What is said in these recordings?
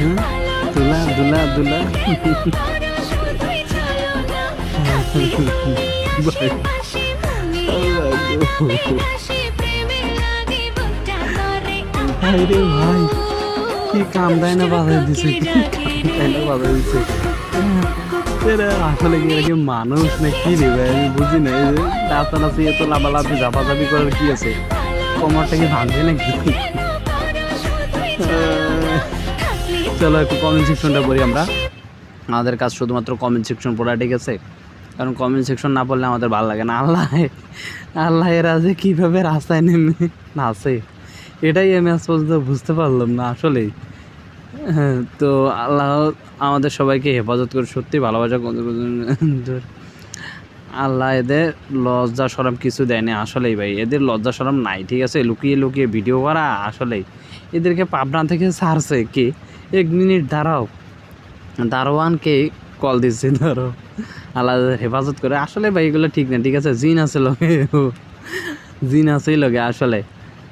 দুলা দুলা দুলা। কি কাম দিছে, কি কাম দিছে। কি মানুষ না কি রে আমি বুঝি না, এই যে নাচানাচি এত লাফালাফি, ঝাপাঝাপি করার কি আছে? কোমরটা কি ভাঙছে নাকি? চলো একটু কমেন্ট সেকশনটা পড়ি আমরা। আমাদের কাজ শুধুমাত্র কমেন্ট সেকশন পড়া ঠিক আছে? কারণ কমেন্ট সেকশন না পড়লে আমাদের ভালো লাগে না। আল্লাহ আল্লাহ এরা যে কীভাবে রাস্তায় নেমে না নাচে এটাই আমি আজ পর্যন্ত বুঝতে পারলাম না আসলেই। হ্যাঁ, তো আল্লাহ আমাদের সবাইকে হেফাজত করে সত্যি ভালোবাসা আল্লাহ এদের লজ্জা সরম কিছু দেয়নি আসলেই ভাই। এদের লজ্জা সরম নাই ঠিক আছে? লুকিয়ে লুকিয়ে ভিডিও করা আসলেই। এদেরকে পাবনা থেকে ছাড়ছে কি? এক মিনিট দাঁড়াও। দারোয়ানকে কল দিচ্ছে, ধরো। আলাদা হেফাজত করে। আসলে ভাই, এগুলো ঠিক না, ঠিক আছে? জিন আছে লগে। জিন আছেই লগে, আসলে।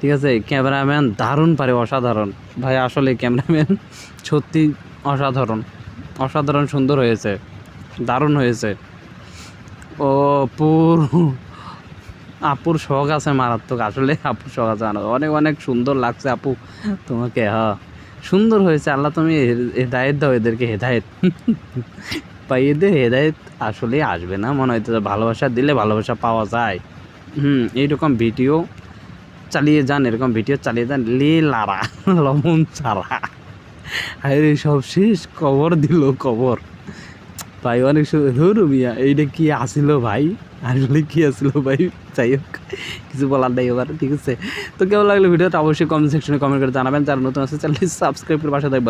ঠিক আছে? ক্যামেরাম্যান দারুণ পারে, অসাধারণ। ভাই, আসলে ক্যামেরাম্যান সত্যি অসাধারণ। অসাধারণ সুন্দর হয়েছে। দারুণ হয়েছে। ও পুর আপুর শখ আছে মারাত্মক। আসলে আপুর শখ আছে অনেক অনেক সুন্দর লাগছে, আপু। তোমাকে হ্যাঁ। সুন্দর হয়েছে। আল্লাহ তুমি হেদায়ত দাও এদেরকে, হেদায়েত। পাই এদের হেদায়েত আসলে আসবে না। মনে হয় তো ভালোবাসা দিলে ভালোবাসা পাওয়া যায়। হুম, এইরকম ভিডিও চালিয়ে যান, এরকম ভিডিও চালিয়ে যান। লে লারা লবণ ছাড়া। আরে সব শেষ। কবর দিল কবর। ভাই, অনেক ধরু মিয়া, এইটা কি আসিল ভাই? আসলে কি আসিল ভাই? যাই হোক, কিছু বলার নাই এবার, ঠিক আছে? তো কেমন লাগল ভিডিওটা? অবশ্যই কমেন্ট সেকশনে কমেন্ট করে জানাবেন। যারা নতুন আছে, চ্যানেলটি সাবস্ক্রাইব করে পাশে থাকবে